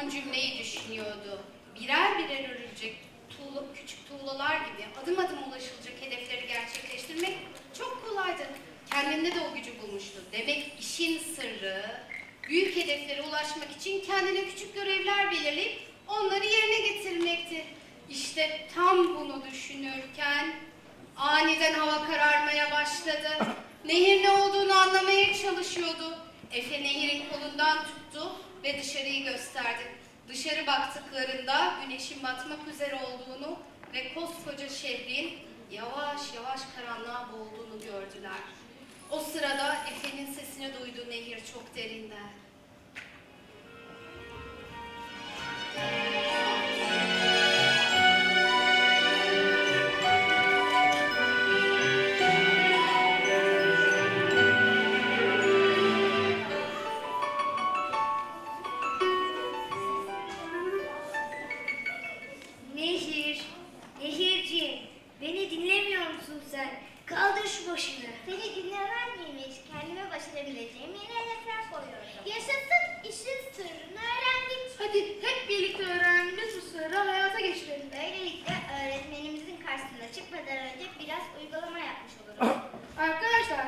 son cümleyi düşünüyordu. Birer birer örülecek tuğla, küçük tuğlalar gibi adım adım ulaşılacak hedefleri gerçekleştirmek çok kolaydı. Kendinde de o gücü bulmuştu. Demek işin sırrı büyük hedeflere ulaşmak için kendine küçük görevler belirleyip onları yerine getirmekti. İşte tam bunu düşünürken aniden hava kararmaya başladı. Nehir ne olduğunu anlamaya çalışıyordu. Efe nehirin kolundan tuttu ve dışarıyı gösterdi. Dışarı baktıklarında güneşin batmak üzere olduğunu ve koskoca şehrin yavaş yavaş karanlığa boğulduğunu gördüler. O sırada Efe'nin sesini duydu nehir çok derinden. Sen? Kaldır şu başını. Seni dinlemem miymiş? Kendime başarabileceğim yeni hedefler koyuyorum. Yaşasın işin sırrını öğrendik. Hadi hep birlikte öğrendiğimiz bu sırrı hayata geçirelim. Böylelikle öğretmenimizin karşısına çıkmadan önce biraz uygulama yapmış oluruz. Arkadaşlar,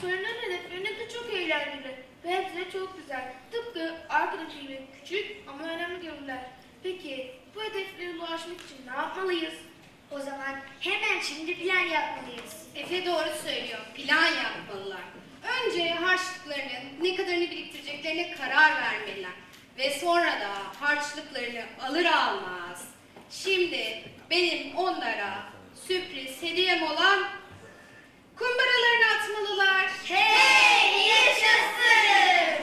sorunun hedeflerine de çok eğlenceli ve hepsi de çok güzel. Tıpkı arkadaşı gibi küçük ama önemli görevler. Peki bu hedeflere ulaşmak için ne yapmalıyız? O zaman hemen şimdi plan yapmalıyız. Efe doğru söylüyor. Plan yapmalılar. Önce harçlıklarının ne kadarını biriktireceklerine karar vermeliler. Ve sonra da harçlıklarını alır almaz. Şimdi benim onlara sürpriz hediyem olan kumbaralarını atmalılar. Hey, yaşasın!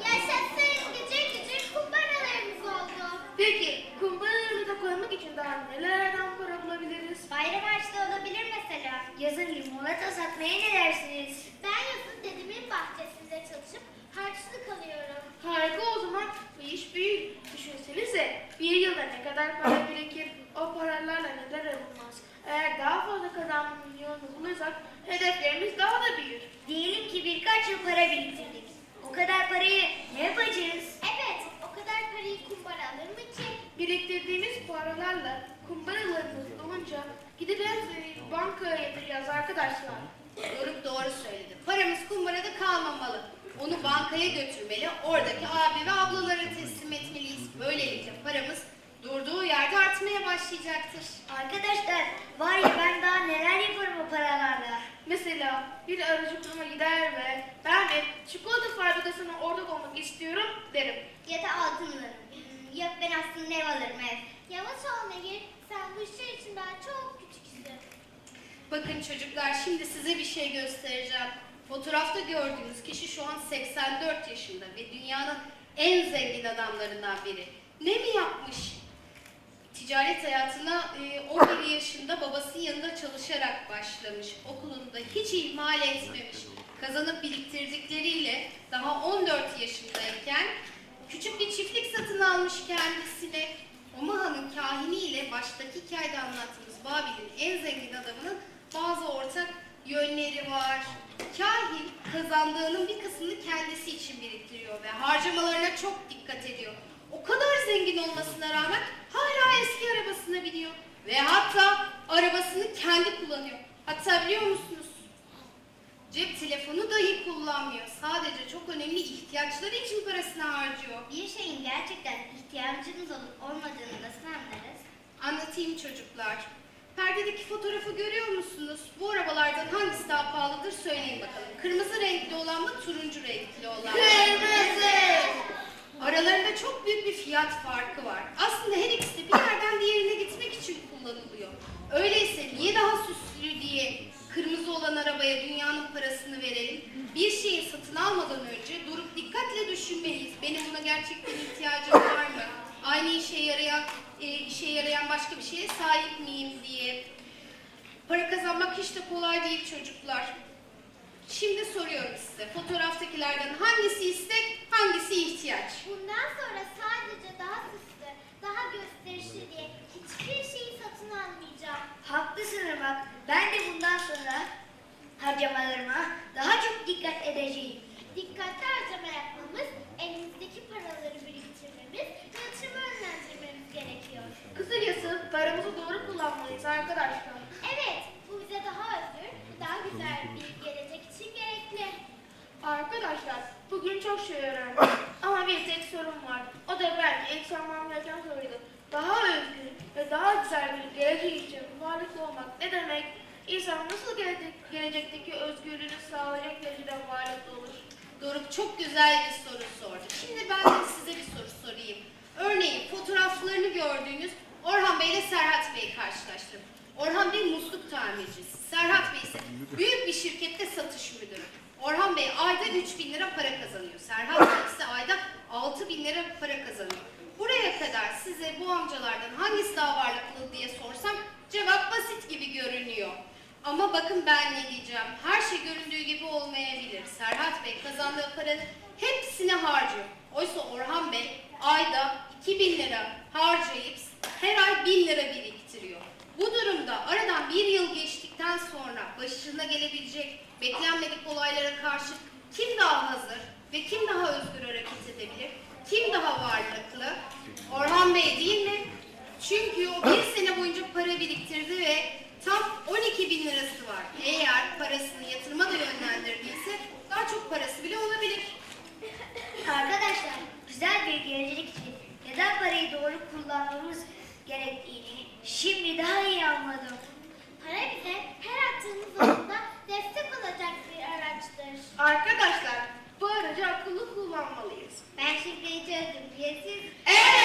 Yaşasın gıcır gıcır kumbaralarımız oldu. Peki kumbaralarımıza koymak için daha nelerden para bulabiliriz? Bayram harçlı olabilir mesela. Yazın limonata satmaya ne dersiniz? Ben yazın dedemin bahçesinde çalışıp harçlık alıyorum. Harika o zaman bu iş büyük. Düşünsenize bir yılda ne kadar para birikir, o paralarla neler alınmaz. Eğer daha fazla kazanmanın yolunu bulursak hedeflerimiz daha da büyür. Diyelim ki birkaç yıl para biriktirdik. O kadar parayı ne yapacağız? Evet o kadar parayı kumbara alır mı ki? Biriktirdiğimiz paralarla kumbaralarımız dolunca hepsini bankaya yatıracağız arkadaşlar. Doruk doğru söyledi. Paramız kumbarada kalmamalı. Onu bankaya götürmeli, oradaki abi ve ablalara teslim etmeliyiz. Böylelikle paramız durduğu yerde artmaya başlayacaktır. Arkadaşlar var ya ben daha neler yaparım o paralarla. Mesela bir aracı kuruma gider ve ben bir çikolata fabrikasına ortak olmak istiyorum derim. Ya da altın alırım. Hmm, Yok ben aslında ev alırım ev. Yavaş ol Nehir. Sen bu işler için daha çok küçüksün. Bakın çocuklar şimdi size bir şey göstereceğim. Fotoğrafta gördüğünüz kişi şu an 84 yaşında ve dünyanın en zengin adamlarından biri. Ne mi yapmış? Ticaret hayatına e, 11 yaşında babasının yanında çalışarak başlamış. Okulunu da hiç ihmal etmemiş. Kazanıp biriktirdikleriyle daha 14 yaşındayken küçük bir çiftlik satın almış kendisine. Omahan'ın kahiniyle baştaki hikayede anlattığımız Babil'in en zengin adamının bazı ortak yönleri var. Kahin kazandığının bir kısmını kendisi için biriktiriyor ve harcamalarına çok dikkat ediyor. O kadar zengin olmasına rağmen hala eski arabasına biniyor. Ve hatta arabasını kendi kullanıyor. Hatta biliyor musunuz? Cep telefonu dahi kullanmıyor. Sadece çok önemli ihtiyaçları için parasını harcıyor. Bir şeyin gerçekten ihtiyacınız olup olmadığını nasıl anlarız? Anlatayım çocuklar. Perdedeki fotoğrafı görüyor musunuz? Bu arabalardan hangisi daha pahalıdır söyleyin bakalım. Kırmızı renkli olan mı, turuncu renkli olan mı? Çok büyük bir fiyat farkı var. Aslında her ikisi de bir yerden diğerine gitmek için kullanılıyor. Öyleyse niye daha süslü diye kırmızı olan arabaya dünyanın parasını verelim? Bir şeyi satın almadan önce durup dikkatle düşünmeliyiz. Benim buna gerçekten ihtiyacım var mı? Aynı işe yarayan, e, işe yarayan başka bir şeye sahip miyim diye. Para kazanmak hiç de kolay değil çocuklar. Şimdi soruyorum size. Fotoğraftakilerden hangisi istek, hangisi ihtiyaç? Bundan olarak ben de bundan sonra harcamalarıma daha çok dikkat edeceğim. Dikkatli harcama yapmamız, elimizdeki paraları biriktirmemiz, yatırıma yönlendirmemiz gerekiyor. Kısacası paramızı doğru kullanmalıyız arkadaşlar. Evet, bu bize daha özgür, daha güzel bir gelecek için gerekli. Arkadaşlar, bugün çok şey öğrendim. Ama bir tek sorun var. O da belki ilk sormam gereken soruydu. Daha özgür ve daha güzel bir gelecek için varlıklı olmak ne demek? İnsan nasıl gelecek, gelecekteki özgürlüğünü sağlayacak derecede varlıklı olur? Doruk çok güzel bir soru sordu. Şimdi ben de size bir soru sorayım. Örneğin fotoğraflarını gördüğünüz Orhan Bey ile Serhat Bey'i karşılaştırın. Orhan Bey musluk tamircisi. Serhat Bey ise büyük bir şirkette satış müdürü. Orhan Bey ayda 3 bin lira para kazanıyor. Serhat Bey ise ayda 6 bin lira para kazanıyor. Buraya kadar size bu amcalardan hangisi daha varlıklı diye sorsam Ama bakın ben ne diyeceğim. Her şey göründüğü gibi olmayabilir. Serhat Bey kazandığı paranın hepsini harcıyor. Oysa Orhan Bey ayda 2000 lira harcayıp her ay 1000 lira biriktiriyor. Bu durumda aradan bir yıl geçtikten sonra başına gelebilecek beklenmedik olaylara karşı kim daha hazır ve kim daha özgür hareket edebilir? Kim daha varlıklı? Orhan Bey değil mi? Çünkü o bir sene boyunca para biriktirdi ve tam 12 bin lirası var. Eğer parasını yatırıma da yönlendirdiyse daha çok parası bile olabilir. Arkadaşlar güzel bir gelecek için neden parayı doğru kullanmamız gerektiğini şimdi daha iyi anladım. Para bize her attığımız adımda destek olacak bir araçtır. Arkadaşlar bu aracı akıllı kullanmalıyız. Ben şifreyi çözdüm diye siz Evet